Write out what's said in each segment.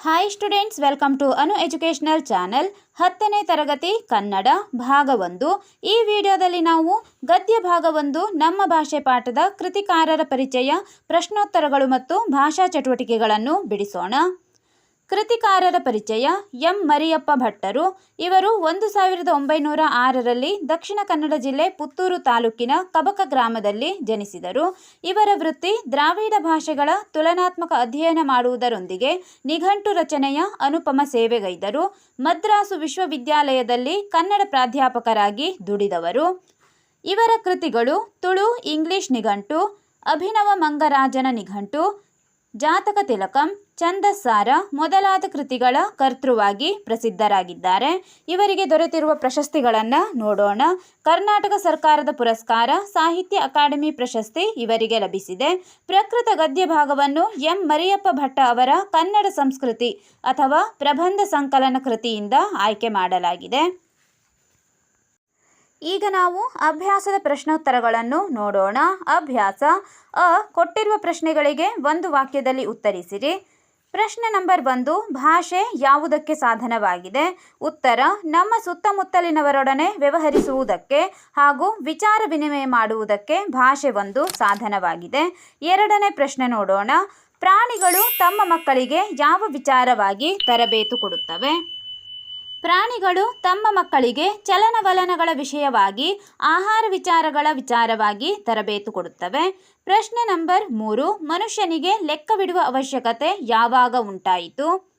Hi students welcome to Anu educational channel ಹತ್ತನೇ ತರಗತಿ, ಕನ್ನಡ ಭಾಗ ಒಂದು. ಈ ವಿಡಿಯೋದಲ್ಲಿ ನಾವು ಗದ್ಯ ಭಾಗ ಒಂದು, ನಮ್ಮ ಭಾಷೆ ಪಾಠದ ಕೃತಿಕಾರರ ಪರಿಚಯ, ಪ್ರಶ್ನೋತ್ತರಗಳು ಮತ್ತು ಭಾಷಾ ಚಟುವಟಿಕೆಗಳನ್ನು ಬಿಡಿಸೋಣ. ಕೃತಿಕಾರರ ಪರಿಚಯ ಎಂ ಮರಿಯಪ್ಪ ಭಟ್ಟರು. ಇವರು ಒಂದು ಸಾವಿರದ ಒಂಬೈನೂರ ಆರರಲ್ಲಿ ದಕ್ಷಿಣ ಕನ್ನಡ ಜಿಲ್ಲೆ ಪುತ್ತೂರು ತಾಲೂಕಿನ ಕಬಕ ಗ್ರಾಮದಲ್ಲಿ ಜನಿಸಿದರು. ಇವರ ವೃತ್ತಿ ದ್ರಾವಿಡ ಭಾಷೆಗಳ ತುಲನಾತ್ಮಕ ಅಧ್ಯಯನ ಮಾಡುವುದರೊಂದಿಗೆ ನಿಘಂಟು ರಚನೆಯ ಅನುಪಮ ಸೇವೆಗೈದರು. ಮದ್ರಾಸು ವಿಶ್ವವಿದ್ಯಾಲಯದಲ್ಲಿ ಕನ್ನಡ ಪ್ರಾಧ್ಯಾಪಕರಾಗಿ ದುಡಿದವರು. ಇವರ ಕೃತಿಗಳು ತುಳು, ಇಂಗ್ಲಿಷ್ ನಿಘಂಟು, ಅಭಿನವ ಮಂಗರಾಜನ ನಿಘಂಟು ಜಾತಕ ತಿಲಕಂ ಚಂದಸ್ಸಾರ ಮೊದಲಾದ ಕೃತಿಗಳ ಕರ್ತೃವಾಗಿ ಪ್ರಸಿದ್ಧರಾಗಿದ್ದಾರೆ. ಇವರಿಗೆ ದೊರೆತಿರುವ ಪ್ರಶಸ್ತಿಗಳನ್ನು ನೋಡೋಣ. ಕರ್ನಾಟಕ ಸರ್ಕಾರದ ಪುರಸ್ಕಾರ, ಸಾಹಿತ್ಯ ಅಕಾಡೆಮಿ ಪ್ರಶಸ್ತಿ ಇವರಿಗೆ ಲಭಿಸಿದೆ. ಪ್ರಕೃತ ಗದ್ಯ ಭಾಗವನ್ನು ಎಂ. ಮರಿಯಪ್ಪ ಭಟ್ಟ ಅವರ ಕನ್ನಡ ಸಂಸ್ಕೃತಿ ಅಥವಾ ಪ್ರಬಂಧ ಸಂಕಲನ ಕೃತಿಯಿಂದ ಆಯ್ಕೆ ಮಾಡಲಾಗಿದೆ. ಈಗ ನಾವು ಅಭ್ಯಾಸದ ಪ್ರಶ್ನೋತ್ತರಗಳನ್ನು ನೋಡೋಣ. ಅಭ್ಯಾಸ. ಅ. ಕೊಟ್ಟಿರುವ ಪ್ರಶ್ನೆಗಳಿಗೆ ಒಂದು ವಾಕ್ಯದಲ್ಲಿ ಉತ್ತರಿಸಿರಿ. ಪ್ರಶ್ನೆ ನಂಬರ್ ಒಂದು, ಭಾಷೆ ಯಾವುದಕ್ಕೆ ಸಾಧನವಾಗಿದೆ? ಉತ್ತರ, ನಮ್ಮ ಸುತ್ತಮುತ್ತಲಿನವರೊಡನೆ ವ್ಯವಹರಿಸುವುದಕ್ಕೆ ಹಾಗೂ ವಿಚಾರ ವಿನಿಮಯ ಮಾಡುವುದಕ್ಕೆ ಭಾಷೆ ಒಂದು ಸಾಧನವಾಗಿದೆ. ಎರಡನೇ ಪ್ರಶ್ನೆ ನೋಡೋಣ. ಪ್ರಾಣಿಗಳು ತಮ್ಮ ಮಕ್ಕಳಿಗೆ ಯಾವ ವಿಚಾರವಾಗಿ ತರಬೇತು ಕೊಡುತ್ತವೆ? ಪ್ರಾಣಿಗಳು ತಮ್ಮ ಮಕ್ಕಳಿಗೆ ಚಲನವಲನಗಳ ವಿಷಯವಾಗಿ, ಆಹಾರ ವಿಚಾರಗಳ ವಿಚಾರವಾಗಿ ತರಬೇತು ಕೊಡುತ್ತವೆ. ಪ್ರಶ್ನೆ ನಂಬರ್ ಮೂರು, ಮನುಷ್ಯನಿಗೆ ಲೆಕ್ಕವಿಡುವ ಅವಶ್ಯಕತೆ ಯಾವಾಗ ಉಂಟಾಯಿತು?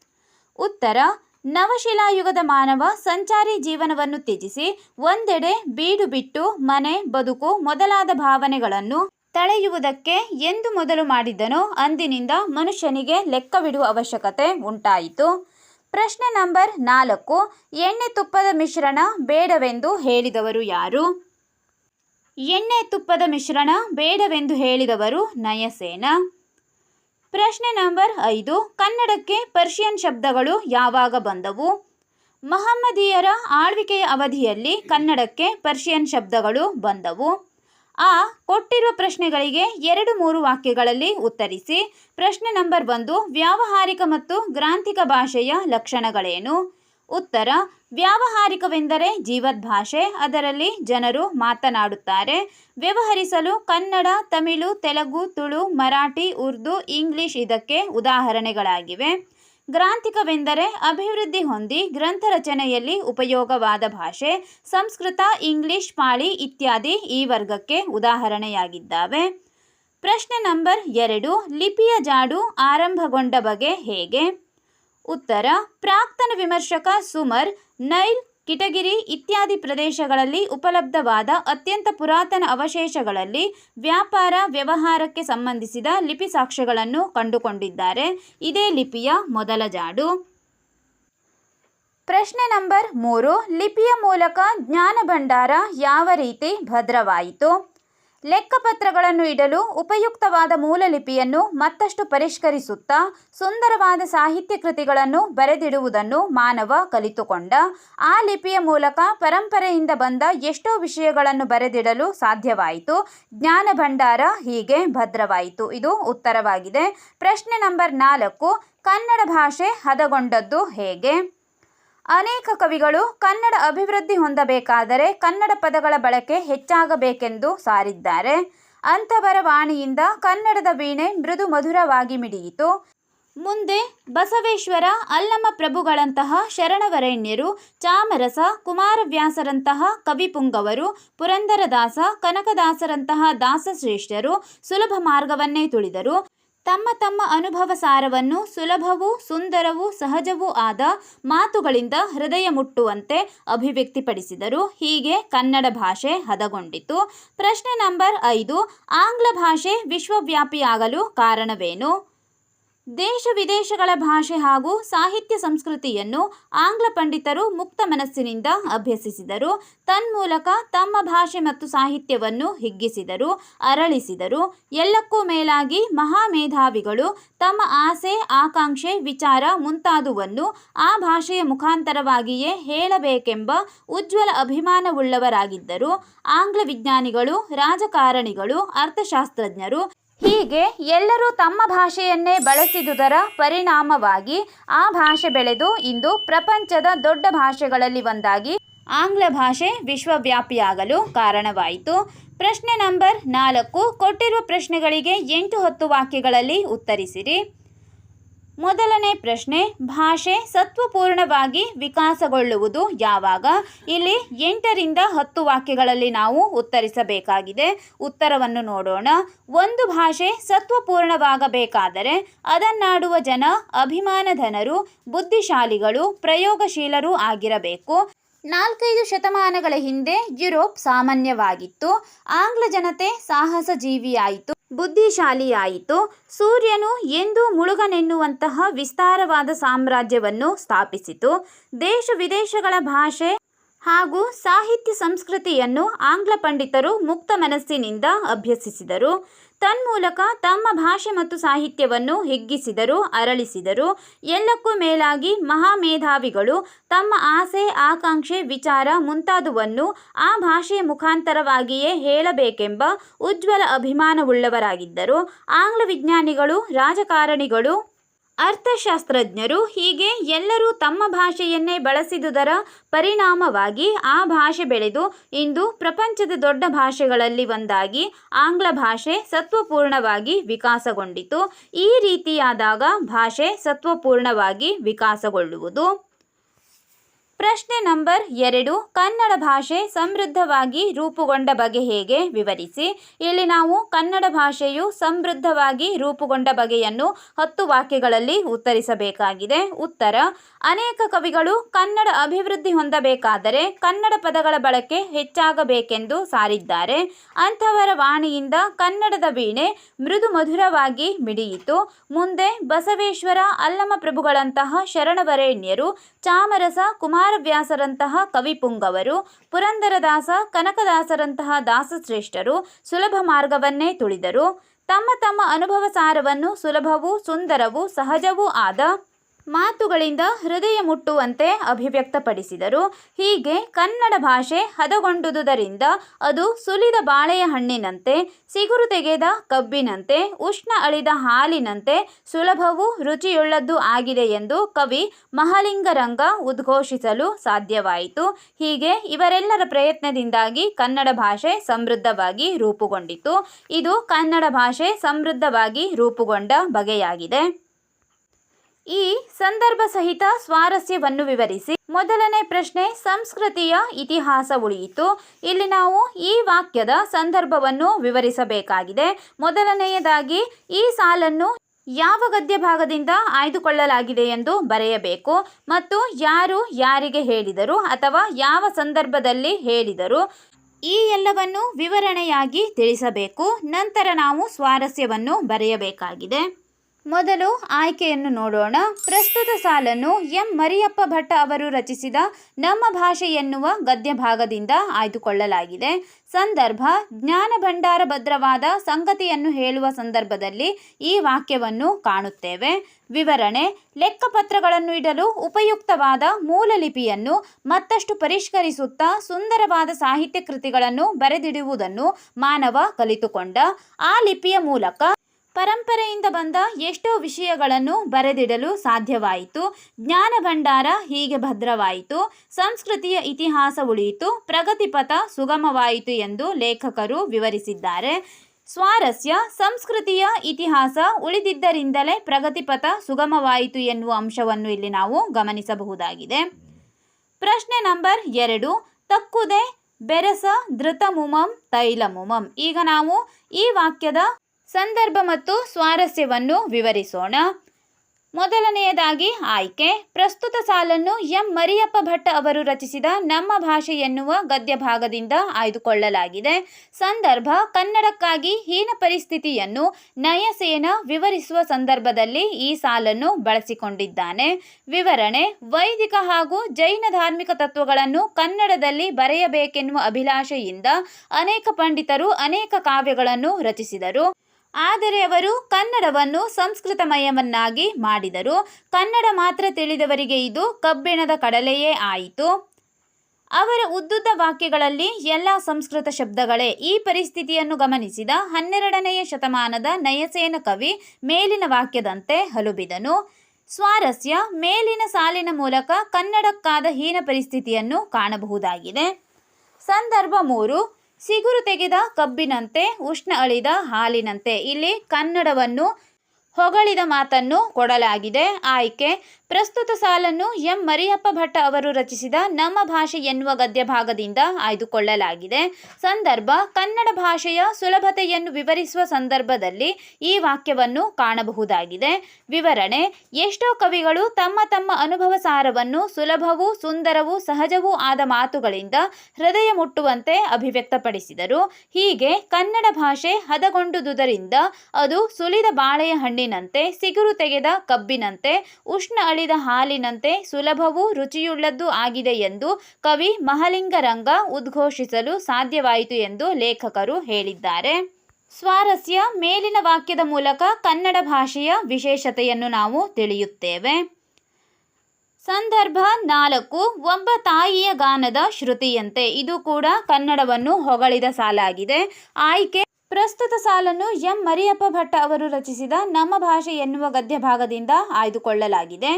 ಉತ್ತರ, ನವಶಿಲಾಯುಗದ ಮಾನವ ಸಂಚಾರಿ ಜೀವನವನ್ನು ತ್ಯಜಿಸಿ, ಒಂದೆಡೆ ಬೀಡು ಬಿಟ್ಟು ಮನೆ, ಬದುಕು ಮೊದಲಾದ ಭಾವನೆಗಳನ್ನು ತಳೆಯುವುದಕ್ಕೆ ಎಂದು ಮೊದಲು ಮಾಡಿದ್ದನೋ. ಅಂದಿನಿಂದ ಮನುಷ್ಯನಿಗೆ ಲೆಕ್ಕವಿಡುವ ಅವಶ್ಯಕತೆ ಉಂಟಾಯಿತು. ಪ್ರಶ್ನೆ ನಂಬರ್ ನಾಲ್ಕು, ಎಣ್ಣೆ ತುಪ್ಪದ ಮಿಶ್ರಣ ಬೇಡವೆಂದು ಹೇಳಿದವರು ಯಾರು? ಎಣ್ಣೆ ತುಪ್ಪದ ಮಿಶ್ರಣ ಬೇಡವೆಂದು ಹೇಳಿದವರು ನಯಸೇನ. ಪ್ರಶ್ನೆ ನಂಬರ್ ಐದು, ಕನ್ನಡಕ್ಕೆ ಪರ್ಷಿಯನ್ ಶಬ್ದಗಳು ಯಾವಾಗ ಬಂದವು? ಮಹಮ್ಮದೀಯರ ಆಳ್ವಿಕೆಯ ಅವಧಿಯಲ್ಲಿ ಕನ್ನಡಕ್ಕೆ ಪರ್ಷಿಯನ್ ಶಬ್ದಗಳು ಬಂದವು. ಆ, ಕೊಟ್ಟಿರುವ ಪ್ರಶ್ನೆಗಳಿಗೆ ಎರಡು ಮೂರು ವಾಕ್ಯಗಳಲ್ಲಿ ಉತ್ತರಿಸಿ. ಪ್ರಶ್ನೆ ನಂಬರ್ ಒಂದು, ವ್ಯಾವಹಾರಿಕ ಮತ್ತು ಗ್ರಾಂಥಿಕ ಭಾಷೆಯ ಲಕ್ಷಣಗಳೇನು? ಉತ್ತರ, ವ್ಯಾವಹಾರಿಕವೆಂದರೆ ಜೀವದ್ಭಾಷೆ, ಅದರಲ್ಲಿ ಜನರು ಮಾತನಾಡುತ್ತಾರೆ. ವ್ಯವಹರಿಸಲು ಕನ್ನಡ, ತಮಿಳು, ತೆಲುಗು, ತುಳು, ಮರಾಠಿ, ಉರ್ದು, ಇಂಗ್ಲಿಷ್ ಇದಕ್ಕೆ ಉದಾಹರಣೆಗಳಾಗಿವೆ. ಗ್ರಾಂಥಿಕವೆಂದರೆ ಅಭಿವೃದ್ಧಿ ಹೊಂದಿ ಗ್ರಂಥ ರಚನೆಯಲ್ಲಿ ಉಪಯೋಗವಾದ ಭಾಷೆ, ಸಂಸ್ಕೃತ, ಇಂಗ್ಲಿಷ್, ಪಾಳಿ ಇತ್ಯಾದಿ ಈ ವರ್ಗಕ್ಕೆ ಉದಾಹರಣೆಯಾಗಿದ್ದಾವೆ. ಪ್ರಶ್ನೆ ನಂಬರ್ ಎರಡು, ಲಿಪಿಯ ಜಾಡು ಆರಂಭಗೊಂಡ ಬಗೆ ಹೇಗೆ? ಉತ್ತರ, ಪ್ರಾಕ್ತನ ವಿಮರ್ಶಕ ಸುಮರ್, ನೈಲ್ ಕಿಟಗಿರಿ ಇತ್ಯಾದಿ ಪ್ರದೇಶಗಳಲ್ಲಿ ಉಪಲಬ್ಧವಾದ ಅತ್ಯಂತ ಪುರಾತನ ಅವಶೇಷಗಳಲ್ಲಿ ವ್ಯಾಪಾರ ವ್ಯವಹಾರಕ್ಕೆ ಸಂಬಂಧಿಸಿದ ಲಿಪಿ ಸಾಕ್ಷ್ಯಗಳನ್ನು ಕಂಡುಕೊಂಡಿದ್ದಾರೆ. ಇದೇ ಲಿಪಿಯ ಮೊದಲ ಜಾಡು. ಪ್ರಶ್ನೆ ನಂಬರ್ ಮೂರು. ಲಿಪಿಯ ಮೂಲಕ ಜ್ಞಾನ ಭಂಡಾರ ಯಾವ ರೀತಿ ಭದ್ರವಾಯಿತು? ಲೆಕ್ಕಪತ್ರಗಳನ್ನು ಇಡಲು ಉಪಯುಕ್ತವಾದ ಮೂಲಲಿಪಿಯನ್ನು ಮತ್ತಷ್ಟು ಪರಿಷ್ಕರಿಸುತ್ತಾ ಸುಂದರವಾದ ಸಾಹಿತ್ಯ ಕೃತಿಗಳನ್ನು ಬರೆದಿಡುವುದನ್ನು ಮಾನವ ಕಲಿತುಕೊಂಡ. ಆ ಲಿಪಿಯ ಮೂಲಕ ಪರಂಪರೆಯಿಂದ ಬಂದ ಎಷ್ಟೋ ವಿಷಯಗಳನ್ನು ಬರೆದಿಡಲು ಸಾಧ್ಯವಾಯಿತು. ಜ್ಞಾನ ಭಂಡಾರ ಹೀಗೆ ಭದ್ರವಾಯಿತು. ಇದು ಉತ್ತರವಾಗಿದೆ. ಪ್ರಶ್ನೆ ನಂಬರ್ ನಾಲ್ಕು, ಕನ್ನಡ ಭಾಷೆ ಹದಗೊಂಡದ್ದು ಹೇಗೆ? ಅನೇಕ ಕವಿಗಳು ಕನ್ನಡ ಅಭಿವೃದ್ಧಿ ಹೊಂದಬೇಕಾದರೆ ಕನ್ನಡ ಪದಗಳ ಬಳಕೆ ಹೆಚ್ಚಾಗಬೇಕೆಂದು ಸಾರಿದ್ದಾರೆ. ಅಂಥವರ ವಾಣಿಯಿಂದ ಕನ್ನಡದ ವೀಣೆ ಮೃದು ಮಧುರವಾಗಿ ಮಿಡಿಯಿತು. ಮುಂದೆ ಬಸವೇಶ್ವರ ಅಲ್ಲಮ ಪ್ರಭುಗಳಂತಹ ಶರಣವರೇಣ್ಯರು, ಚಾಮರಸ, ಕುಮಾರವ್ಯಾಸರಂತಹ ಕವಿಪುಂಗವರು, ಪುರಂದರದಾಸ, ಕನಕದಾಸರಂತಹ ದಾಸಶ್ರೇಷ್ಠರು ಸುಲಭ ಮಾರ್ಗವನ್ನೇ ತುಳಿದರು. ತಮ್ಮ ತಮ್ಮ ಅನುಭವ ಸಾರವನ್ನು ಸುಲಭವೂ ಸುಂದರವೂ ಸಹಜವೂ ಆದ ಮಾತುಗಳಿಂದ ಹೃದಯ ಮುಟ್ಟುವಂತೆ ಅಭಿವ್ಯಕ್ತಿಪಡಿಸಿದರು. ಹೀಗೆ ಕನ್ನಡ ಭಾಷೆ ಹದಗೊಂಡಿತು. ಪ್ರಶ್ನೆ ನಂಬರ್ ಐದು, ಆಂಗ್ಲ ಭಾಷೆ ವಿಶ್ವವ್ಯಾಪಿಯಾಗಲು ಕಾರಣವೇನು? ದೇಶ ವಿದೇಶಗಳ ಭಾಷೆ ಹಾಗೂ ಸಾಹಿತ್ಯ ಸಂಸ್ಕೃತಿಯನ್ನು ಆಂಗ್ಲ ಪಂಡಿತರು ಮುಕ್ತ ಮನಸ್ಸಿನಿಂದ ಅಭ್ಯಸಿಸಿದರು. ತನ್ಮೂಲಕ ತಮ್ಮ ಭಾಷೆ ಮತ್ತು ಸಾಹಿತ್ಯವನ್ನು ಹಿಗ್ಗಿಸಿದರು, ಅರಳಿಸಿದರು. ಎಲ್ಲಕ್ಕೂ ಮೇಲಾಗಿ ಮಹಾಮೇಧಾವಿಗಳು ತಮ್ಮ ಆಸೆ, ಆಕಾಂಕ್ಷೆ, ವಿಚಾರ ಮುಂತಾದುವನ್ನು ಆ ಭಾಷೆಯ ಮುಖಾಂತರವಾಗಿಯೇ ಹೇಳಬೇಕೆಂಬ ಉಜ್ವಲ ಅಭಿಮಾನವುಳ್ಳವರಾಗಿದ್ದರು. ಆಂಗ್ಲ ವಿಜ್ಞಾನಿಗಳು, ರಾಜಕಾರಣಿಗಳು, ಅರ್ಥಶಾಸ್ತ್ರಜ್ಞರು ಹೀಗೆ ಎಲ್ಲರೂ ತಮ್ಮ ಭಾಷೆಯನ್ನೇ ಬಳಸಿದುದರ ಪರಿಣಾಮವಾಗಿ ಆ ಭಾಷೆ ಬೆಳೆದು ಇಂದು ಪ್ರಪಂಚದ ದೊಡ್ಡ ಭಾಷೆಗಳಲ್ಲಿ ಒಂದಾಗಿ ಆಂಗ್ಲ ಭಾಷೆ ವಿಶ್ವವ್ಯಾಪಿಯಾಗಲು ಕಾರಣವಾಯಿತು. ಪ್ರಶ್ನೆ ನಂಬರ್ ನಾಲ್ಕು, ಕೊಟ್ಟಿರುವ ಪ್ರಶ್ನೆಗಳಿಗೆ ಎಂಟು ಹತ್ತು ವಾಕ್ಯಗಳಲ್ಲಿ ಉತ್ತರಿಸಿರಿ. ಮೊದಲನೇ ಪ್ರಶ್ನೆ, ಭಾಷೆ ಸತ್ವಪೂರ್ಣವಾಗಿ ವಿಕಾಸಗೊಳ್ಳುವುದು ಯಾವಾಗ? ಇಲ್ಲಿ ಎಂಟರಿಂದ ಹತ್ತು ವಾಕ್ಯಗಳಲ್ಲಿ ನಾವು ಉತ್ತರಿಸಬೇಕಾಗಿದೆ. ಉತ್ತರವನ್ನು ನೋಡೋಣ. ಒಂದು ಭಾಷೆ ಸತ್ವಪೂರ್ಣವಾಗಬೇಕಾದರೆ ಅದನ್ನಾಡುವ ಜನ, ಅಭಿಮಾನಧನರು, ಬುದ್ಧಿಶಾಲಿಗಳು, ಪ್ರಯೋಗಶೀಲರೂ ಆಗಿರಬೇಕು. ನಾಲ್ಕೈದು ಶತಮಾನಗಳ ಹಿಂದೆ ಯುರೋಪ್ ಸಾಮಾನ್ಯವಾಗಿತ್ತು. ಆಂಗ್ಲ ಜನತೆ ಸಾಹಸ ಜೀವಿಯಾಯಿತು ಬುದ್ಧಿಶಾಲಿಯಾಯಿತು. ಸೂರ್ಯನು ಎಂದು ಮುಳುಗನೆನ್ನುವಂತಹ ವಿಸ್ತಾರವಾದ ಸಾಮ್ರಾಜ್ಯವನ್ನು ಸ್ಥಾಪಿಸಿತು. ದೇಶ ವಿದೇಶಗಳ ಭಾಷೆ ಹಾಗೂ ಸಾಹಿತ್ಯ ಸಂಸ್ಕೃತಿಯನ್ನು ಆಂಗ್ಲ ಪಂಡಿತರು ಮುಕ್ತ ಮನಸ್ಸಿನಿಂದ ಅಭ್ಯಸಿಸಿದರು. ತನ್ಮೂಲಕ ತಮ್ಮ ಭಾಷೆ ಮತ್ತು ಸಾಹಿತ್ಯವನ್ನು ಹಿಗ್ಗಿಸಿದರು, ಅರಳಿಸಿದರು. ಎಲ್ಲಕ್ಕೂ ಮೇಲಾಗಿ ಮಹಾಮೇಧಾವಿಗಳು ತಮ್ಮ ಆಸೆ, ಆಕಾಂಕ್ಷೆ, ವಿಚಾರ ಮುಂತಾದುವನ್ನು ಆ ಭಾಷೆಯ ಮುಖಾಂತರವಾಗಿಯೇ ಹೇಳಬೇಕೆಂಬ ಉಜ್ವಲ ಅಭಿಮಾನವುಳ್ಳವರಾಗಿದ್ದರು. ಆಂಗ್ಲ ವಿಜ್ಞಾನಿಗಳು, ರಾಜಕಾರಣಿಗಳು ಅರ್ಥಶಾಸ್ತ್ರಜ್ಞರು ಹೀಗೆ ಎಲ್ಲರೂ ತಮ್ಮ ಭಾಷೆಯನ್ನೇ ಬಳಸಿದುದರ ಪರಿಣಾಮವಾಗಿ ಆ ಭಾಷೆ ಬೆಳೆದು ಇಂದು ಪ್ರಪಂಚದ ದೊಡ್ಡ ಭಾಷೆಗಳಲ್ಲಿ ಒಂದಾಗಿ ಆಂಗ್ಲ ಭಾಷೆ ಸತ್ವಪೂರ್ಣವಾಗಿ ವಿಕಾಸಗೊಂಡಿತು. ಈ ರೀತಿಯಾದಾಗ ಭಾಷೆ ಸತ್ವಪೂರ್ಣವಾಗಿ ವಿಕಾಸಗೊಳ್ಳುವುದು. ಪ್ರಶ್ನೆ ನಂಬರ್ ಎರಡು, ಕನ್ನಡ ಭಾಷೆ ಸಮೃದ್ಧವಾಗಿ ರೂಪುಗೊಂಡ ಬಗೆ ಹೇಗೆ? ವಿವರಿಸಿ. ಇಲ್ಲಿ ನಾವು ಕನ್ನಡ ಭಾಷೆಯು ಸಮೃದ್ಧವಾಗಿ ರೂಪುಗೊಂಡ ಬಗೆಯನ್ನು ಹತ್ತು ವಾಕ್ಯಗಳಲ್ಲಿ ಉತ್ತರಿಸಬೇಕಾಗಿದೆ. ಉತ್ತರ, ಅನೇಕ ಕವಿಗಳು ಕನ್ನಡ ಅಭಿವೃದ್ಧಿ ಹೊಂದಬೇಕಾದರೆ ಕನ್ನಡ ಪದಗಳ ಬಳಕೆ ಹೆಚ್ಚಾಗಬೇಕೆಂದು ಸಾರಿದ್ದಾರೆ. ಅಂಥವರ ವಾಣಿಯಿಂದ ಕನ್ನಡದ ವೀಣೆ ಮೃದು ಮಧುರವಾಗಿ ಮಿಡಿಯಿತು. ಮುಂದೆ ಬಸವೇಶ್ವರ ಅಲ್ಲಮ ಪ್ರಭುಗಳಂತಹ ಶರಣವರೇಣ್ಯರು ಚಾಮರಸ ಕುಮಾರವ್ಯಾಸರಂತಹ ಕವಿಪುಂಗವರು ಪುರಂದರದಾಸ, ಕನಕದಾಸರಂತಹ ದಾಸಶ್ರೇಷ್ಠರು ಸುಲಭ ಮಾರ್ಗವನ್ನೇ ತುಳಿದರು. ತಮ್ಮ ತಮ್ಮ ಅನುಭವ ಸಾರವನ್ನು ಸುಲಭವೂ ಸುಂದರವೂ ಸಹಜವೂ ಆದ ಮಾತುಗಳಿಂದ ಹೃದಯ ಮುಟ್ಟುವಂತೆ ಅಭಿವ್ಯಕ್ತಪಡಿಸಿದರು. ಹೀಗೆ ಕನ್ನಡ ಭಾಷೆ ಹದಗೊಂಡುದರಿಂದ ಅದು ಸುಲಿದ ಬಾಳೆಯ ಹಣ್ಣಿನಂತೆ ಸಿಗುರು ತೆಗೆದ ಕಬ್ಬಿನಂತೆ, ಉಷ್ಣ ಅಳಿದ ಹಾಲಿನಂತೆ ಸುಲಭವೂ ರುಚಿಯುಳ್ಳದ್ದು ಆಗಿದೆ ಎಂದು ಕವಿ ಮಹಾಲಿಂಗರಂಗ ಉದ್ಘೋಷಿಸಲು ಸಾಧ್ಯವಾಯಿತು. ಹೀಗೆ ಇವರೆಲ್ಲರ ಪ್ರಯತ್ನದಿಂದಾಗಿ ಕನ್ನಡ ಭಾಷೆ ಸಮೃದ್ಧವಾಗಿ ರೂಪುಗೊಂಡಿತು. ಇದು ಕನ್ನಡ ಭಾಷೆ ಸಮೃದ್ಧವಾಗಿ ರೂಪುಗೊಂಡ ಬಗೆಯಾಗಿದೆ. ಸಂದರ್ಭ ಸಹಿತ ಸ್ವಾರಸ್ಯವನ್ನು ವಿವರಿಸಿ ಮೊದಲನೇ ಪ್ರಶ್ನೆ, ಸಂಸ್ಕೃತಿಯ ಇತಿಹಾಸ ಉಳಿಯಿತು. ಇಲ್ಲಿ ನಾವು ಈ ವಾಕ್ಯದ ಸಂದರ್ಭವನ್ನು ವಿವರಿಸಬೇಕಾಗಿದೆ. ಮೊದಲನೆಯದಾಗಿ, ಈ ಸಾಲನ್ನು ಯಾವ ಗದ್ಯ ಭಾಗದಿಂದ ಆಯ್ದುಕೊಳ್ಳಲಾಗಿದೆ ಎಂದು ಬರೆಯಬೇಕು ಮತ್ತು ಯಾರು ಯಾರಿಗೆ ಹೇಳಿದರು ಅಥವಾ ಯಾವ ಸಂದರ್ಭದಲ್ಲಿ ಹೇಳಿದರು. ಈ ಎಲ್ಲವನ್ನು ವಿವರಣೆಯಾಗಿ ತಿಳಿಸಬೇಕು. ನಂತರ ನಾವು ಸ್ವಾರಸ್ಯವನ್ನು ಬರೆಯಬೇಕಾಗಿದೆ. ಮೊದಲು ಆಯ್ಕೆಯನ್ನು ನೋಡೋಣ. ಪ್ರಸ್ತುತ ಸಾಲನ್ನು ಎಂ. ಮರಿಯಪ್ಪ ಭಟ್ಟ ಅವರು ರಚಿಸಿದ ನಮ್ಮ ಭಾಷೆ ಎನ್ನುವ ಗದ್ಯ ಭಾಗದಿಂದ ಆಯ್ದುಕೊಳ್ಳಲಾಗಿದೆ. ಸಂದರ್ಭ, ಜ್ಞಾನ ಭಂಡಾರ ಭದ್ರವಾದ ಸಂಗತಿಯನ್ನು ಹೇಳುವ ಸಂದರ್ಭದಲ್ಲಿ ಈ ವಾಕ್ಯವನ್ನು ಕಾಣುತ್ತೇವೆ. ವಿವರಣೆ, ಲೆಕ್ಕಪತ್ರಗಳನ್ನು ಇಡಲು ಉಪಯುಕ್ತವಾದ ಮೂಲ ಲಿಪಿಯನ್ನು ಮತ್ತಷ್ಟು ಪರಿಷ್ಕರಿಸುತ್ತಾ ಸುಂದರವಾದ ಸಾಹಿತ್ಯ ಕೃತಿಗಳನ್ನು ಬರೆದಿಡುವುದನ್ನು ಮಾನವ ಕಲಿತುಕೊಂಡ. ಆ ಲಿಪಿಯ ಮೂಲಕ ಪರಂಪರೆಯಿಂದ ಬಂದ ಎಷ್ಟೋ ವಿಷಯಗಳನ್ನು ಬರೆದಿಡಲು ಸಾಧ್ಯವಾಯಿತು. ಜ್ಞಾನ ಭಂಡಾರ ಹೀಗೆ ಭದ್ರವಾಯಿತು. ಸಂಸ್ಕೃತಿಯ ಇತಿಹಾಸ ಉಳಿಯಿತು. ಪ್ರಗತಿಪಥ ಸುಗಮವಾಯಿತು ಎಂದು ಲೇಖಕರು ವಿವರಿಸಿದ್ದಾರೆ. ಸ್ವಾರಸ್ಯ, ಸಂಸ್ಕೃತಿಯ ಇತಿಹಾಸ ಉಳಿದಿದ್ದರಿಂದಲೇ ಪ್ರಗತಿಪಥ ಸುಗಮವಾಯಿತು ಎನ್ನುವ ಅಂಶವನ್ನು ಇಲ್ಲಿ ನಾವು ಗಮನಿಸಬಹುದಾಗಿದೆ. ಪ್ರಶ್ನೆ ನಂಬರ್ ಎರಡು, ತಕ್ಕುದೆ ಬೆರಸ ಧೃತಮುಮಂ ತೈಲಮುಮಂ. ಈಗ ನಾವು ಈ ವಾಕ್ಯದ ಸಂದರ್ಭ ಮತ್ತು ಸ್ವಾರಸ್ಯವನ್ನು ವಿವರಿಸೋಣ. ಮೊದಲನೆಯದಾಗಿ, ಆಯ್ಕೆ. ಪ್ರಸ್ತುತ ಸಾಲನ್ನು ಎಂ. ಮರಿಯಪ್ಪ ಭಟ್ಟ ಅವರು ರಚಿಸಿದ ನಮ್ಮ ಭಾಷೆ ಎನ್ನುವ ಗದ್ಯ ಭಾಗದಿಂದ ಆಯ್ದುಕೊಳ್ಳಲಾಗಿದೆ. ಸಂದರ್ಭ, ಕನ್ನಡಕ್ಕಾಗಿ ಹೀನ ಪರಿಸ್ಥಿತಿಯನ್ನು ನಯಸೇನ ವಿವರಿಸುವ ಸಂದರ್ಭದಲ್ಲಿ ಈ ಸಾಲನ್ನು ಬಳಸಿಕೊಂಡಿದ್ದಾನೆ. ವಿವರಣೆ, ವೈದಿಕ ಹಾಗೂ ಜೈನ ಧಾರ್ಮಿಕ ತತ್ವಗಳನ್ನು ಕನ್ನಡದಲ್ಲಿ ಬರೆಯಬೇಕೆನ್ನುವ ಅಭಿಲಾಷೆಯಿಂದ ಅನೇಕ ಪಂಡಿತರು ಅನೇಕ ಕಾವ್ಯಗಳನ್ನು ರಚಿಸಿದರು. ಆದರೆ ಅವರು ಕನ್ನಡವನ್ನು ಸಂಸ್ಕೃತಮಯವನ್ನಾಗಿ ಮಾಡಿದರು. ಕನ್ನಡ ಮಾತ್ರ ತಿಳಿದವರಿಗೆ ಇದು ಕಬ್ಬಿಣದ ಕಡಲೆಯೇ ಆಯಿತು. ಅವರ ಉದ್ದುದ್ದ ವಾಕ್ಯಗಳಲ್ಲಿ ಎಲ್ಲ ಸಂಸ್ಕೃತ ಶಬ್ದಗಳೇ ಈ ಪರಿಸ್ಥಿತಿಯನ್ನು ಗಮನಿಸಿದ ಹನ್ನೆರಡನೆಯ ಶತಮಾನದ ನಯಸೇನ ಕವಿ ಮೇಲಿನ ವಾಕ್ಯದಂತೆ ಹಲುಬಿದನು. ಸ್ವಾರಸ್ಯ, ಮೇಲಿನ ಸಾಲಿನ ಮೂಲಕ ಕನ್ನಡಕ್ಕಾದ ಹೀನ ಪರಿಸ್ಥಿತಿಯನ್ನು ಕಾಣಬಹುದಾಗಿದೆ. ಸಂದರ್ಭ ಮೂರು. ಸಿಗುರು ತೆಗೆದ ಕಬ್ಬಿನಂತೆ ಉಷ್ಣ ಅಳಿದ ಹಾಲಿನಂತೆ. ಇಲ್ಲಿ ಕನ್ನಡವನ್ನು ಹೊಗಳಿದ ಮಾತನ್ನು ಕೊಡಲಾಗಿದೆ. ಆಯ್ಕೆ, ಪ್ರಸ್ತುತ ಸಾಲನ್ನು ಎಂ. ಮರಿಯಪ್ಪ ಭಟ್ಟ ಅವರು ರಚಿಸಿದ ನಮ್ಮ ಭಾಷೆ ಎನ್ನುವ ಗದ್ಯ ಭಾಗದಿಂದ ಆಯ್ದುಕೊಳ್ಳಲಾಗಿದೆ. ಸಂದರ್ಭ, ಕನ್ನಡ ಭಾಷೆಯ ಸುಲಭತೆಯನ್ನು ವಿವರಿಸುವ ಸಂದರ್ಭದಲ್ಲಿ ಈ ವಾಕ್ಯವನ್ನು ಕಾಣಬಹುದಾಗಿದೆ. ವಿವರಣೆ, ಎಷ್ಟೋ ಕವಿಗಳು ತಮ್ಮ ತಮ್ಮ ಅನುಭವ ಸಾರವನ್ನು ಸುಲಭವೂ ಸುಂದರವೂ ಸಹಜವೂ ಆದ ಮಾತುಗಳಿಂದ ಹೃದಯ ಮುಟ್ಟುವಂತೆ ಅಭಿವ್ಯಕ್ತಪಡಿಸಿದರು. ಹೀಗೆ ಕನ್ನಡ ಭಾಷೆ ಹದಗೊಂಡುದುದರಿಂದ ಅದು ಸುಲಿದ ಬಾಳೆಯ ಹಣ್ಣಿನಂತೆ ಸಿಗುರು ತೆಗೆದ ಕಬ್ಬಿನಂತೆ, ಉಷ್ಣ ಅಳಿದ ಹಾಲಿನಂತೆ ಸುಲಭವೂ ರುಚಿಯುಳ್ಳದ್ದು ಆಗಿದೆ ಎಂದು ಕವಿ ಮಹಲಿಂಗರಂಗ ಉದ್ಘೋಷಿಸಲು ಸಾಧ್ಯವಾಯಿತು ಎಂದು ಲೇಖಕರು ಹೇಳಿದ್ದಾರೆ. ಸ್ವಾರಸ್ಯ ಮೇಲಿನ ವಾಕ್ಯದ ಮೂಲಕ ಕನ್ನಡ ಭಾಷೆಯ ವಿಶೇಷತೆಯನ್ನು ನಾವು ತಿಳಿಯುತ್ತೇವೆ. ಸಂದರ್ಭ ನಾಲ್ಕು, ಒಬ್ಬ ತಾಯಿಯ ಗಾನದ ಶ್ರುತಿಯಂತೆ. ಇದು ಕೂಡ ಕನ್ನಡವನ್ನು ಹೊಗಳಿದ ಸಾಲಾಗಿದೆ. ಆಯ್ಕೆ ಪ್ರಸ್ತುತ ಸಾಲನ್ನು ಎಂ. ಮರಿಯಪ್ಪ ಭಟ್ಟ ಅವರು ರಚಿಸಿದ ನಮ್ಮ ಭಾಷೆ ಎನ್ನುವ ಗದ್ಯ ಭಾಗದಿಂದ ಆಯ್ದುಕೊಳ್ಳಲಾಗಿದೆ.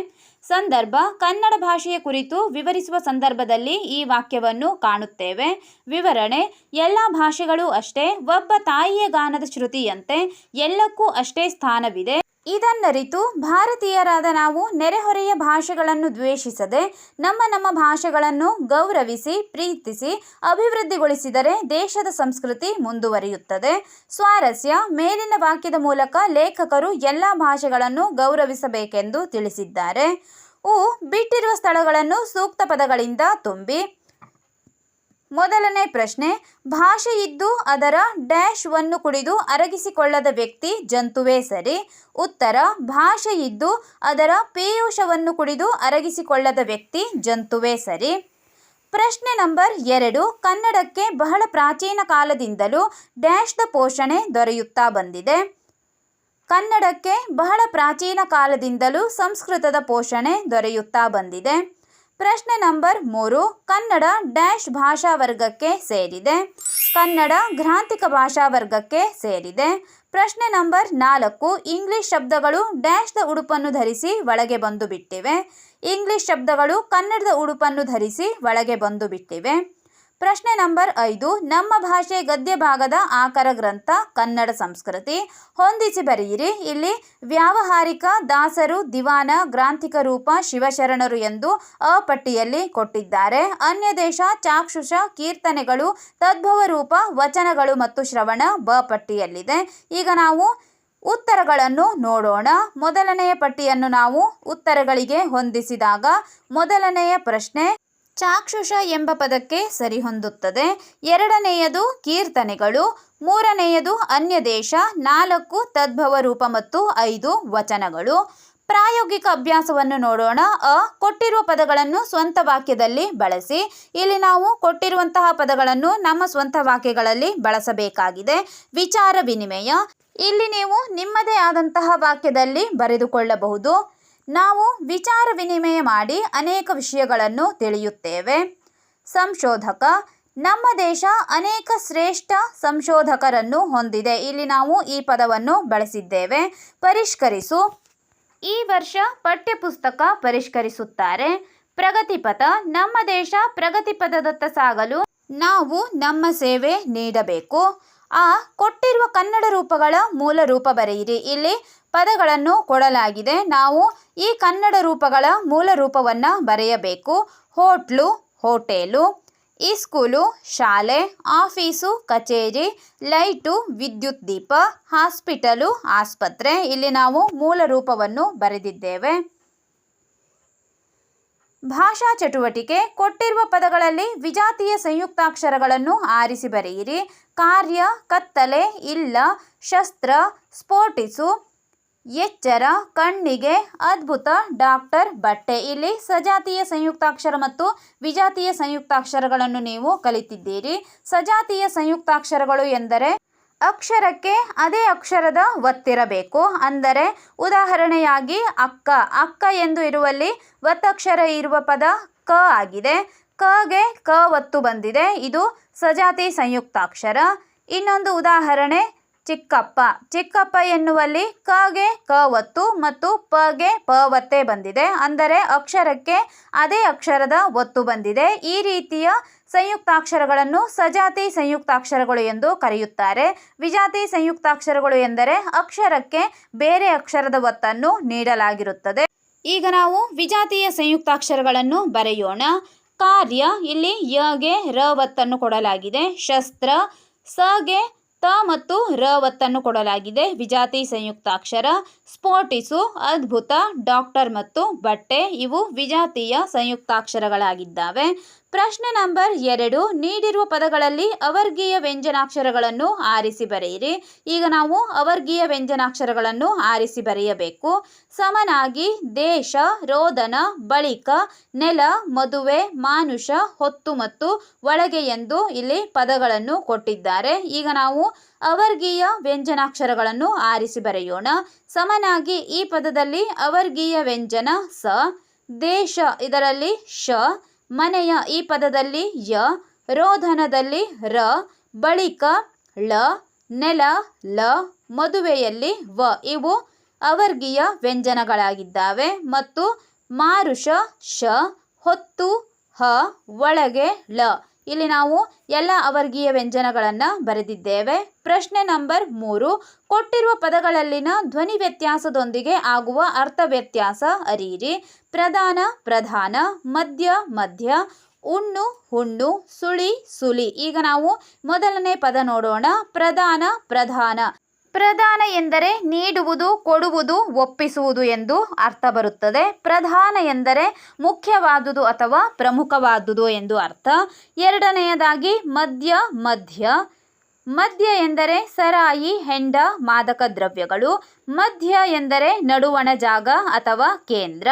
ಸಂದರ್ಭ, ಕನ್ನಡ ಭಾಷೆಯ ಕುರಿತು ವಿವರಿಸುವ ಸಂದರ್ಭದಲ್ಲಿ ಈ ವಾಕ್ಯವನ್ನು ಕಾಣುತ್ತೇವೆ. ವಿವರಣೆ, ಎಲ್ಲ ಭಾಷೆಗಳು ಅಷ್ಟೇ, ಒಬ್ಬ ತಾಯಿಯ ಗಾನದ ಶ್ರುತಿಯಂತೆ, ಎಲ್ಲಕ್ಕೂ ಅಷ್ಟೇ ಸ್ಥಾನವಿದೆ. ಇದನ್ನರಿತು ಭಾರತೀಯರಾದ ನಾವು ನೆರೆಹೊರೆಯ ಭಾಷೆಗಳನ್ನು ದ್ವೇಷಿಸದೆ, ನಮ್ಮ ನಮ್ಮ ಭಾಷೆಗಳನ್ನು ಗೌರವಿಸಿ, ಪ್ರೀತಿಸಿ, ಅಭಿವೃದ್ಧಿಗೊಳಿಸಿದರೆ ದೇಶದ ಸಂಸ್ಕೃತಿ ಮುಂದುವರಿಯುತ್ತದೆ. ಸ್ವಾರಸ್ಯ, ಮೇಲಿನ ವಾಕ್ಯದ ಮೂಲಕ ಲೇಖಕರು ಎಲ್ಲ ಭಾಷೆಗಳನ್ನು ಗೌರವಿಸಬೇಕೆಂದು ತಿಳಿಸಿದ್ದಾರೆ. ಉ ಬಿಟ್ಟಿರುವ ಸ್ಥಳಗಳನ್ನು ಸೂಕ್ತ ಪದಗಳಿಂದ ತುಂಬಿ. ಮೊದಲನೇ ಪ್ರಶ್ನೆ, ಭಾಷೆ ಇದ್ದು ಅದರ ಡ್ಯಾಶ್ವನ್ನು ಕುಡಿದು ಅರಗಿಸಿಕೊಳ್ಳದ ವ್ಯಕ್ತಿ ಜಂತುವೇ ಸರಿ? ಉತ್ತರ, ಭಾಷೆ ಇದ್ದು ಅದರ ಪೇಯೂಷವನ್ನು ಕುಡಿದು ಅರಗಿಸಿಕೊಳ್ಳದ ವ್ಯಕ್ತಿ ಜಂತುವೇ ಸರಿ? ಪ್ರಶ್ನೆ ನಂಬರ್ ಎರಡು, ಕನ್ನಡಕ್ಕೆ ಬಹಳ ಪ್ರಾಚೀನ ಕಾಲದಿಂದಲೂ ಡ್ಯಾಶ್ದ ಪೋಷಣೆ ದೊರೆಯುತ್ತಾ ಬಂದಿದೆ. ಕನ್ನಡಕ್ಕೆ ಬಹಳ ಪ್ರಾಚೀನ ಕಾಲದಿಂದಲೂ ಸಂಸ್ಕೃತದ ಪೋಷಣೆ ದೊರೆಯುತ್ತಾ ಬಂದಿದೆ. ಪ್ರಶ್ನೆ ನಂಬರ್ ಮೂರು, ಕನ್ನಡ ಡ್ಯಾಶ್ ಭಾಷಾ ವರ್ಗಕ್ಕೆ ಸೇರಿದೆ. ಕನ್ನಡ ಗ್ರಾಂತಿಕ ಭಾಷಾ ವರ್ಗಕ್ಕೆ ಸೇರಿದೆ. ಪ್ರಶ್ನೆ ನಂಬರ್ ನಾಲ್ಕು, ಇಂಗ್ಲಿಷ್ ಶಬ್ದಗಳು ಡ್ಯಾಶ್ದ ಉಡುಪನ್ನು ಧರಿಸಿ ಒಳಗೆ ಬಂದು ಬಿಟ್ಟಿವೆ ಇಂಗ್ಲಿಷ್ ಶಬ್ದಗಳು ಕನ್ನಡದ ಉಡುಪನ್ನು ಧರಿಸಿ ಒಳಗೆ ಬಂದು ಬಿಟ್ಟಿವೆ ಪ್ರಶ್ನೆ ನಂಬರ್ ಐದು. ನಮ್ಮ ಭಾಷೆ ಗದ್ಯ ಭಾಗದ ಆಕರ ಗ್ರಂಥ, ಕನ್ನಡ ಸಂಸ್ಕೃತಿ. ಹೊಂದಿಸಿ ಬರೆಯಿರಿ. ಇಲ್ಲಿ ವ್ಯಾವಹಾರಿಕ, ದಾಸರು, ದಿವಾನ, ಗ್ರಾಂಥಿಕ ರೂಪ, ಶಿವಶರಣರು ಎಂದು ಅ ಪಟ್ಟಿಯಲ್ಲಿ ಕೊಟ್ಟಿದ್ದಾರೆ. ಅನ್ಯ ದೇಶ ಚಾಕ್ಷುಷ, ಕೀರ್ತನೆಗಳು, ತದ್ಭವ ರೂಪ, ವಚನಗಳು ಮತ್ತು ಶ್ರವಣ ಬ ಪಟ್ಟಿಯಲ್ಲಿದೆ ಈಗ ನಾವು ಉತ್ತರಗಳನ್ನು ನೋಡೋಣ. ಮೊದಲನೆಯ ಪಟ್ಟಿಯನ್ನು ನಾವು ಉತ್ತರಗಳಿಗೆ ಹೊಂದಿಸಿದಾಗ ಮೊದಲನೆಯ ಪ್ರಶ್ನೆ ಚಾಕ್ಷುಷ ಎಂಬ ಪದಕ್ಕೆ ಸರಿಹೊಂದುತ್ತದೆ. ಎರಡನೆಯದು ಕೀರ್ತನೆಗಳು, ಮೂರನೆಯದು ಅನ್ಯ ದೇಶ ನಾಲ್ಕು ತದ್ಭವ ರೂಪ ಮತ್ತು ಐದು ವಚನಗಳು. ಪ್ರಾಯೋಗಿಕ ಅಭ್ಯಾಸವನ್ನು ನೋಡೋಣ. ಅ, ಕೊಟ್ಟಿರುವ ಪದಗಳನ್ನು ಸ್ವಂತ ವಾಕ್ಯದಲ್ಲಿ ಬಳಸಿ. ಇಲ್ಲಿ ನಾವು ಕೊಟ್ಟಿರುವಂತಹ ಪದಗಳನ್ನು ನಮ್ಮ ಸ್ವಂತ ವಾಕ್ಯಗಳಲ್ಲಿ ಬಳಸಬೇಕಾಗಿದೆ. ವಿಚಾರ ವಿನಿಮಯ. ಇಲ್ಲಿ ನೀವು ನಿಮ್ಮದೇ ಆದಂತಹ ವಾಕ್ಯದಲ್ಲಿ ಬರೆದುಕೊಳ್ಳಬಹುದು. ನಾವು ವಿಚಾರ ವಿನಿಮಯ ಮಾಡಿ ಅನೇಕ ವಿಷಯಗಳನ್ನು ತಿಳಿಯುತ್ತೇವೆ. ಸಂಶೋಧಕ, ನಮ್ಮ ದೇಶ ಅನೇಕ ಶ್ರೇಷ್ಠ ಸಂಶೋಧಕರನ್ನು ಹೊಂದಿದೆ. ಇಲ್ಲಿ ನಾವು ಈ ಪದವನ್ನು ಬಳಸಿದ್ದೇವೆ. ಪರಿಷ್ಕರಿಸು. ಈ ವರ್ಷ ಪಠ್ಯಪುಸ್ತಕ ಪರಿಷ್ಕರಿಸುತ್ತಾರೆ. ಪ್ರಗತಿಪಥ, ನಮ್ಮ ದೇಶ ಪ್ರಗತಿಪಥದತ್ತ ಸಾಗಲು ನಾವು ನಮ್ಮ ಸೇವೆ ನೀಡಬೇಕು. ಆ, ಕೊಟ್ಟಿರುವ ಕನ್ನಡ ರೂಪಗಳ ಮೂಲ ರೂಪ ಬರೆಯಿರಿ. ಇಲ್ಲಿ ಪದಗಳನ್ನು ಕೊಡಲಾಗಿದೆ. ನಾವು ಈ ಕನ್ನಡ ರೂಪಗಳ ಮೂಲ ರೂಪವನ್ನು ಬರೆಯಬೇಕು. ಹೋಟ್ಲು, ಹೋಟೆಲು, ಈ ಸ್ಕೂಲು, ಶಾಲೆ, ಆಫೀಸು, ಕಚೇರಿ, ಲೈಟು, ವಿದ್ಯುತ್ ದೀಪ, ಹಾಸ್ಪಿಟಲು, ಆಸ್ಪತ್ರೆ. ಇಲ್ಲಿ ನಾವು ಮೂಲ ರೂಪವನ್ನು ಬರೆದಿದ್ದೇವೆ. ಭಾಷಾ ಚಟುವಟಿಕೆ. ಕೊಟ್ಟಿರುವ ಪದಗಳಲ್ಲಿ ವಿಜಾತಿಯ ಸಂಯುಕ್ತಾಕ್ಷರಗಳನ್ನು ಆರಿಸಿ ಬರೆಯಿರಿ. ಕಾರ್ಯ, ಕತ್ತಲೆ, ಇಲ್ಲ, ಶಸ್ತ್ರ, ಸ್ಫೋಟಿಸು. ಎಚ್ಚರ, ಕಣ್ಣಿಗೆ ಅದ್ಭುತ. ಡಾಕ್ಟರ್ ಬಟ್ಟೆ ಇಲ್ಲಿ ಸಜಾತಿಯ ಸಂಯುಕ್ತಾಕ್ಷರ ಮತ್ತು ವಿಜಾತಿಯ ಸಂಯುಕ್ತಾಕ್ಷರಗಳನ್ನು ನೀವು ಕಲಿತಿದ್ದೀರಿ. ಸಜಾತಿಯ ಸಂಯುಕ್ತಾಕ್ಷರಗಳು ಎಂದರೆ ಅಕ್ಷರಕ್ಕೆ ಅದೇ ಅಕ್ಷರದ ಒತ್ತಿರಬೇಕು. ಅಂದರೆ ಉದಾಹರಣೆಯಾಗಿ ಅಕ್ಕ. ಅಕ್ಕ ಎಂದು ಇರುವಲ್ಲಿ ಒತ್ತಕ್ಷರ ಇರುವ ಪದ ಕ ಆಗಿದೆ. ಕಗೆ ಕ ಒತ್ತು ಬಂದಿದೆ. ಇದು ಸಜಾತಿ ಸಂಯುಕ್ತಾಕ್ಷರ. ಇನ್ನೊಂದು ಉದಾಹರಣೆ ಚಿಕ್ಕಪ್ಪ. ಚಿಕ್ಕಪ್ಪ ಎನ್ನುವಲ್ಲಿ ಕಗೆ ಕ ಒತ್ತು ಮತ್ತು ಪಗೆ ಪ ಒತ್ತೆ ಬಂದಿದೆ. ಅಂದರೆ ಅಕ್ಷರಕ್ಕೆ ಅದೇ ಅಕ್ಷರದ ಒತ್ತು ಬಂದಿದೆ. ಈ ರೀತಿಯ ಸಂಯುಕ್ತಾಕ್ಷರಗಳನ್ನು ಸಜಾತಿ ಸಂಯುಕ್ತಾಕ್ಷರಗಳು ಎಂದು ಕರೆಯುತ್ತಾರೆ. ವಿಜಾತಿ ಸಂಯುಕ್ತಾಕ್ಷರಗಳು ಎಂದರೆ ಅಕ್ಷರಕ್ಕೆ ಬೇರೆ ಅಕ್ಷರದ ಒತ್ತನ್ನು ನೀಡಲಾಗಿರುತ್ತದೆ. ಈಗ ನಾವು ವಿಜಾತಿಯ ಸಂಯುಕ್ತಾಕ್ಷರಗಳನ್ನು ಬರೆಯೋಣ. ಕಾರ್ಯ, ಇಲ್ಲಿ ಯಗೆ ರ ಒತ್ತನ್ನು ಕೊಡಲಾಗಿದೆ. ಶಸ್ತ್ರ ಸಗೆ ತ ಮತ್ತು ರ ಒತ್ತನ್ನು ಕೊಡಲಾಗಿದೆ. ವಿಜಾತಿ ಸಂಯುಕ್ತಾಕ್ಷರ ಸ್ಫೋಟಿಸು, ಅದ್ಭುತ, ಡಾಕ್ಟರ್ ಮತ್ತು ಬಟ್ಟೆ ಇವು ವಿಜಾತಿಯ ಸಂಯುಕ್ತಾಕ್ಷರಗಳಾಗಿದ್ದಾವೆ. ಪ್ರಶ್ನೆ ನಂಬರ್ ಎರಡು, ನೀಡಿರುವ ಪದಗಳಲ್ಲಿ ಅವರ್ಗೀಯ ವ್ಯಂಜನಾಕ್ಷರಗಳನ್ನು ಆರಿಸಿ ಬರೆಯಿರಿ. ಈಗ ನಾವು ಅವರ್ಗೀಯ ವ್ಯಂಜನಾಕ್ಷರಗಳನ್ನು ಆರಿಸಿ ಬರೆಯಬೇಕು. ಸಮನಾಗಿ ದೇಶ, ರೋದನ, ಬಳಿಕ, ನೆಲ, ಮದುವೆ, ಮಾನುಷ, ಹೊತ್ತು ಮತ್ತು ಒಳಗೆ ಎಂದು ಇಲ್ಲಿ ಪದಗಳನ್ನು ಕೊಟ್ಟಿದ್ದಾರೆ. ಈಗ ನಾವು ಅವರ್ಗೀಯ ವ್ಯಂಜನಾಕ್ಷರಗಳನ್ನು ಆರಿಸಿ ಬರೆಯೋಣ. ಸಮನಾಗಿ ಈ ಪದದಲ್ಲಿ ಅವರ್ಗೀಯ ವ್ಯಂಜನ ಸ, ದೇಶ ಇದರಲ್ಲಿ ಶ, ಮನೆಯ ಈ ಪದದಲ್ಲಿ ಯ, ರೋಧನದಲ್ಲಿ ರ, ಬಳಿಕ ಳ, ನೆಲ, ಲ, ಮದುವೆಯಲ್ಲಿ ವ ಇವು ಅವರ್ಗೀಯ ವ್ಯಂಜನಗಳಾಗಿದ್ದಾವೆ. ಮತ್ತು ಮಾರುಷ, ಶ, ಹೊತ್ತು, ಹ, ಒಳಗೆ ಳ. ಇಲ್ಲಿ ನಾವು ಎಲ್ಲ ಅವರ್ಗೀಯ ವ್ಯಂಜನಗಳನ್ನು ಬರೆದಿದ್ದೇವೆ. ಪ್ರಶ್ನೆ ನಂಬರ್ ಮೂರು, ಕೊಟ್ಟಿರುವ ಪದಗಳಲ್ಲಿನ ಧ್ವನಿ ವ್ಯತ್ಯಾಸದೊಂದಿಗೆ ಆಗುವ ಅರ್ಥ ವ್ಯತ್ಯಾಸ ಅರಿಯಿರಿ. ಪ್ರಧಾನ ಪ್ರಧಾನ, ಮಧ್ಯ ಮಧ್ಯ, ಉಣ್ಣು, ಹುಣ್ಣು, ಸುಳಿ ಸುಳಿ. ಈಗ ನಾವು ಮೊದಲನೇ ಪದ ನೋಡೋಣ. ಪ್ರಧಾನ ಪ್ರಧಾನ. ಪ್ರಧಾನ ಎಂದರೆ ನೀಡುವುದು, ಕೊಡುವುದು, ಒಪ್ಪಿಸುವುದು ಎಂದು ಅರ್ಥ ಬರುತ್ತದೆ. ಪ್ರಧಾನ ಎಂದರೆ ಮುಖ್ಯವಾದುದು ಅಥವಾ ಪ್ರಮುಖವಾದುದು ಎಂದು ಅರ್ಥ. ಎರಡನೆಯದಾಗಿ ಮದ್ಯ ಮಧ್ಯ ಮದ್ಯ ಎಂದರೆ ಸರಾಯಿ, ಹೆಂಡ, ಮಾದಕ ದ್ರವ್ಯಗಳು. ಮಧ್ಯ ಎಂದರೆ ನಡುವಣ ಜಾಗ ಅಥವಾ ಕೇಂದ್ರ.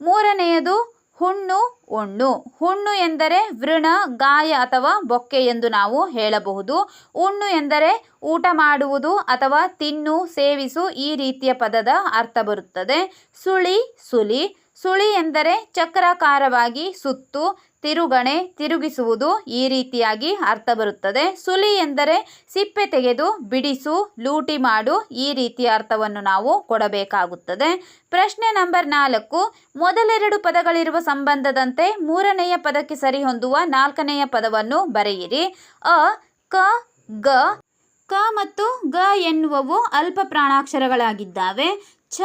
ಮೂರನೆಯದು ಹುಣ್ಣು ಉಣ್ಣು. ಹುಣ್ಣು ಎಂದರೆ ವೃಣ, ಗಾಯ ಅಥವಾ ಬೊಕ್ಕೆ ಎಂದು ನಾವು ಹೇಳಬಹುದು. ಉಣ್ಣು ಎಂದರೆ ಊಟ ಮಾಡುವುದು ಅಥವಾ ತಿನ್ನು, ಸೇವಿಸು ಈ ರೀತಿಯ ಪದದ ಅರ್ಥ ಬರುತ್ತದೆ. ಸುಳಿ, ಸುಲಿ. ಸುಳಿ ಎಂದರೆ ಚಕ್ರಾಕಾರವಾಗಿ ಸುತ್ತು ತಿರುಗಣೆ, ತಿರುಗಿಸುವುದು ಈ ರೀತಿಯಾಗಿ ಅರ್ಥ ಬರುತ್ತದೆ. ಸುಲಿ ಎಂದರೆ ಸಿಪ್ಪೆ ತೆಗೆದು, ಬಿಡಿಸು, ಲೂಟಿ ಮಾಡು ಈ ರೀತಿಯ ಅರ್ಥವನ್ನು ನಾವು ಕೊಡಬೇಕಾಗುತ್ತದೆ. ಪ್ರಶ್ನೆ ನಂಬರ್ ನಾಲ್ಕು, ಮೊದಲೆರಡು ಪದಗಳಿರುವ ಸಂಬಂಧದಂತೆ ಮೂರನೆಯ ಪದಕ್ಕೆ ಸರಿಹೊಂದುವ ನಾಲ್ಕನೆಯ ಪದವನ್ನು ಬರೆಯಿರಿ. ಅ, ಕ, ಗ, ಕ ಮತ್ತು ಗ ಎನ್ನುವವು ಅಲ್ಪ ಪ್ರಾಣಾಕ್ಷರಗಳಾಗಿದ್ದಾವೆ. ಛ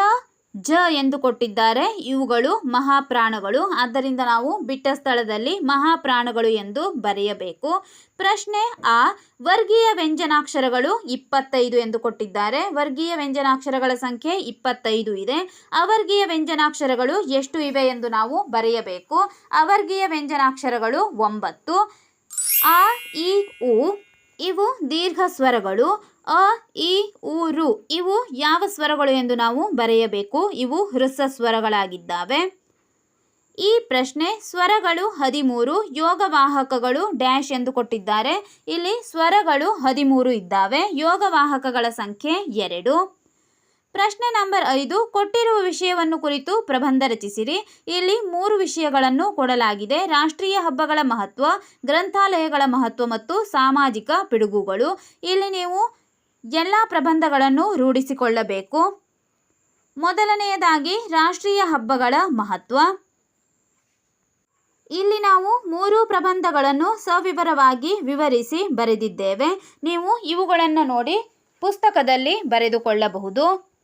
ಜ ಎಂದು ಕೊಟ್ಟಿದ್ದಾರೆ. ಇವುಗಳು ಮಹಾಪ್ರಾಣಗಳು. ಆದ್ದರಿಂದ ನಾವು ಬಿಟ್ಟ ಸ್ಥಳದಲ್ಲಿ ಮಹಾಪ್ರಾಣಗಳು ಎಂದು ಬರೆಯಬೇಕು. ಪ್ರಶ್ನೆ ಆ. ವರ್ಗೀಯ ವ್ಯಂಜನಾಕ್ಷರಗಳು ಇಪ್ಪತ್ತೈದು ಎಂದು ಕೊಟ್ಟಿದ್ದಾರೆ. ವರ್ಗೀಯ ವ್ಯಂಜನಾಕ್ಷರಗಳ ಸಂಖ್ಯೆ ಇಪ್ಪತ್ತೈದು ಇದೆ. ಅವರ್ಗೀಯ ವ್ಯಂಜನಾಕ್ಷರಗಳು ಎಷ್ಟು ಇವೆ ಎಂದು ನಾವು ಬರೆಯಬೇಕು. ಅವರ್ಗೀಯ ವ್ಯಂಜನಾಕ್ಷರಗಳು ಒಂಬತ್ತು. ಆ ಇ ಉ, ಇವು ದೀರ್ಘ ಸ್ವರಗಳು. ಅ, ಇ, ಉ, ರು ಇವು ಯಾವ ಸ್ವರಗಳು ಎಂದು ನಾವು ಬರೆಯಬೇಕು? ಇವು ಹೃಸ್ವ ಸ್ವರಗಳಾಗಿದ್ದಾವೆ. ಈ ಪ್ರಶ್ನೆ, ಸ್ವರಗಳು ಹದಿಮೂರು, ಯೋಗವಾಹಕಗಳು ಡ್ಯಾಶ್ ಎಂದು ಕೊಟ್ಟಿದ್ದಾರೆ. ಇಲ್ಲಿ ಸ್ವರಗಳು ಹದಿಮೂರು ಇದ್ದಾವೆ, ಯೋಗವಾಹಕಗಳ ಸಂಖ್ಯೆ ಎರಡು. ಪ್ರಶ್ನೆ ನಂಬರ್ ಐದು, ಕೊಟ್ಟಿರುವ ವಿಷಯವನ್ನು ಕುರಿತು ಪ್ರಬಂಧ ರಚಿಸಿರಿ. ಇಲ್ಲಿ ಮೂರು ವಿಷಯಗಳನ್ನು ಕೊಡಲಾಗಿದೆ. ರಾಷ್ಟ್ರೀಯ ಹಬ್ಬಗಳ ಮಹತ್ವ, ಗ್ರಂಥಾಲಯಗಳ ಮಹತ್ವ ಮತ್ತು ಸಾಮಾಜಿಕ ಪಿಡುಗುಗಳು. ಇಲ್ಲಿ ನೀವು ಎಲ್ಲ ಪ್ರಬಂಧಗಳನ್ನು ರೂಢಿಸಿಕೊಳ್ಳಬೇಕು. ಮೊದಲನೆಯದಾಗಿ ರಾಷ್ಟ್ರೀಯ ಹಬ್ಬಗಳ ಮಹತ್ವ. ಇಲ್ಲಿ ನಾವು ಮೂರು ಪ್ರಬಂಧಗಳನ್ನು ಸವಿವರವಾಗಿ ವಿವರಿಸಿ ಬರೆದಿದ್ದೇವೆ. ನೀವು ಇವುಗಳನ್ನು ನೋಡಿ ಪುಸ್ತಕದಲ್ಲಿ ಬರೆದುಕೊಳ್ಳಬಹುದು.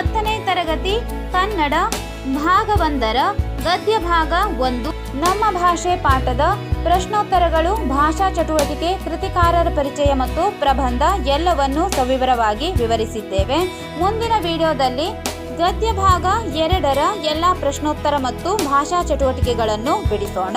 ಹತ್ತನೇ ತರಗತಿ ಕನ್ನಡ ಭಾಗವಂದರ ಗದ್ಯ ಭಾಗ ಒಂದು. ನಮ್ಮ ಭಾಷೆ ಪಾಠದ ಪ್ರಶ್ನೋತ್ತರಗಳು, ಭಾಷಾ ಚಟುವಟಿಕೆ, ಕೃತಿಕಾರರ ಪರಿಚಯ ಮತ್ತು ಪ್ರಬಂಧ ಎಲ್ಲವನ್ನೂ ಸವಿವರವಾಗಿ ವಿವರಿಸಿದ್ದೇವೆ. ಮುಂದಿನ ವಿಡಿಯೋದಲ್ಲಿ ಗದ್ಯ ಭಾಗ ಎರಡರ ಎಲ್ಲ ಪ್ರಶ್ನೋತ್ತರ ಮತ್ತು ಭಾಷಾ ಚಟುವಟಿಕೆಗಳನ್ನು ಬಿಡಿಸೋಣ.